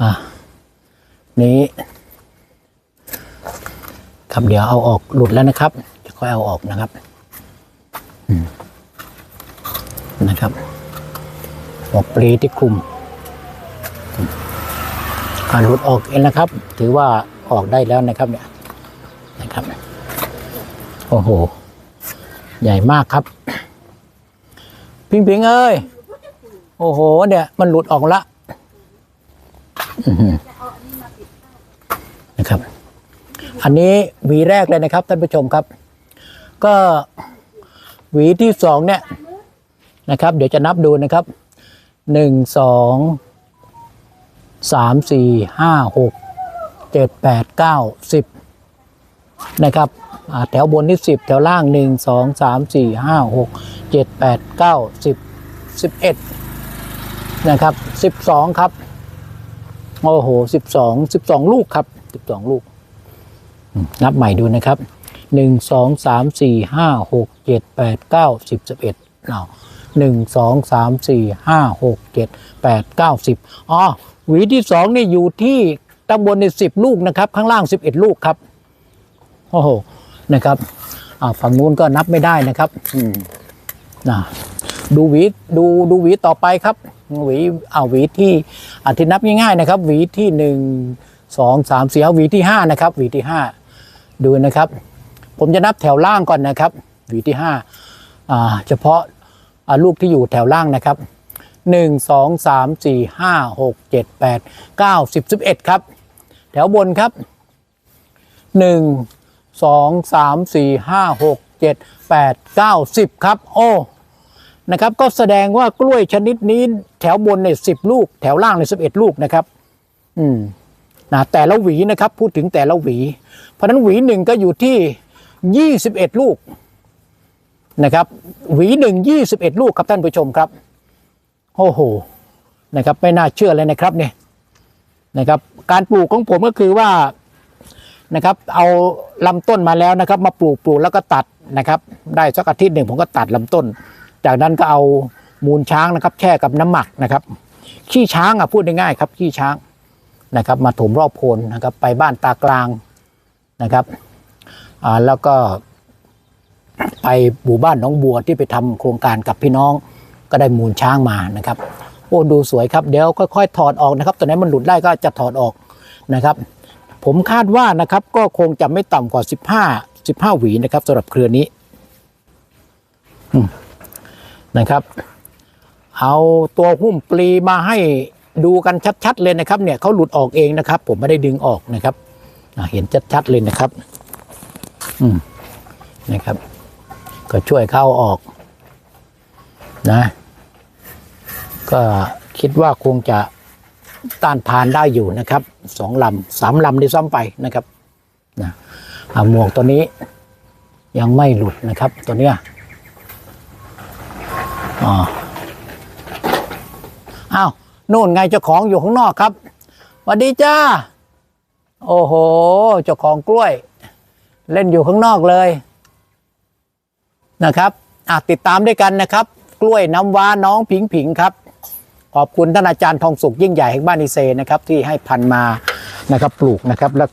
อะนี้ ครับเดี๋ยวเอาออกหลุดแล้วนะครับ จะค่อยเอาออกนะครับนะครับหัวปลีที่คลุมการหลุดออกเองนะครับ ถือว่าออกได้แล้วนะครับ เนี่ยนะครับโอ้โห ใหญ่มากครับ พิงพิงเอ้ยโอ้โห เนี่ย มันหลุดออกละ นะครับ อันนี้หวีแรกเลยนะครับท่านผู้ชมครับ ก็หวีที่สองเนี่ยนะครับ เดี๋ยวจะนับดูนะครับหนึ่งสองสามสี่ห้าหกเจ็ดแปดเก้าสิบนะครับแถวบนที่สิบแถวล่างหนึ่งสองสามสี่ห้าหกเจ็ดแปดเก้าสิบสิบเอ็ดนะครับสิบสองครับ โอ้โหสิบสองสิบสองลูกครับสิบสองลูก นับใหม่ดูนะครับหนึ่งสองสามสี่ห้าหกเจ็ดแปดเก้าสิบสิบเอ็ดเอาหนึ่งสองสามสี่ห้าหกเจ็ดแปดเก้าสิบอ๋อหวีที่สองนี่อยู่ที่ตำบลในสิบลูกนะครับ ข้างล่างสิบเอ็ดลูกครับโอ้โหนะครับฝั่งนู้นก็นับไม่ได้นะครับ อืมนะ ดูหวีดูดูหวีต่อไปครับหวีเอาหวีที่อาที่นับง่ายๆนะครับหวีที่หนึ่งสองสามสี่เอาหวีที่ห้านะครับหวีที่ห้าดูนะครับ ผมจะนับแถวล่างก่อนนะครับหวีที่ห้าเฉพาะลูกที่อยู่แถวล่างนะครับหนึ่งสองสามสี่ห้าหกเจ็ดแปดเก้าสิบสิบเอ็ดครับ แถวบนครับหนึ่งสองสามสี่ห้าหกเจ็ดแปดเก้าสิบครับ โอ้ นะครับก็แสดงว่ากล้วยชนิดนี้แถวบนเนี่ยสิบลูก แถวล่างเนี่ยสิบเอ็ดลูกนะครับ อืมนะแต่ละหวีนะครับ พูดถึงแต่ละหวี เพราะฉะนั้นหวีหนึ่งก็อยู่ที่ยี่สิบเอ็ดลูกนะครับ หวีหนึ่งยี่สิบเอ็ดลูกครับท่านผู้ชมครับโอ้โหนะครับ ไม่น่าเชื่อเลยนะครับเนี่ยนะครับ การปลูกของผมก็คือว่านะครับ เอาลำต้นมาแล้วนะครับ มาปลูกปลูกแล้วก็ตัดนะครับ ได้สักอาทิตย์หนึ่งผมก็ตัดลำต้น จากนั้นก็เอามูลช้างนะครับ แช่กับน้ำหมักนะครับ ขี้ช้างอะพูดง่ายๆครับขี้ช้างนะครับ มาถมรอบโคนนะครับ ไปบ้านตากลางนะครับอ่าแล้วก็ไปหมู่บ้านน้องบัวที่ไปทำโครงการกับพี่น้องก็ได้มูลช้างมานะครับโอ้ดูสวยครับเดี๋ยวค่อยๆถอดออกนะครับตอนนี้มันหลุดได้ก็จะถอดออกนะครับ ผมคาดว่านะครับก็คงจะไม่ต่ำกว่า 15 15 หวีนะครับสำหรับเครือนี้ อืม นะครับ เอาตัวหุ้มปลีมาให้ดูกันชัด ๆ เลยนะครับ เนี่ยเขาหลุดออกเองนะครับ ผมไม่ได้ดึงออกนะครับเห็นชัด ๆ เลยนะครับ อืมนะครับ ก็ช่วยเข้าออก นะ ก็คิดว่าคงจะต้านทานได้อยู่นะครับสองลำสามลำที่ซ้ำไปนะครับนะหมวกตัวนี้ยังไม่หลุดนะครับ ตัวเนี้ย อ๋ออ้าวนู่นไงเจ้าของอยู่ข้างนอกครับสวัสดีจ้า โอ้โห เจ้าของกล้วย เล่นอยู่ข้างนอกเลยนะครับอะติดตามด้วยกันนะครับ กล้วยน้ำว้าน้องผิงผิงครับ ขอบคุณท่านอาจารย์ทองสุขยิ่งใหญ่แห่งบ้านอิเซนะครับ ที่ให้พันมานะครับ ปลูกนะครับแล้ว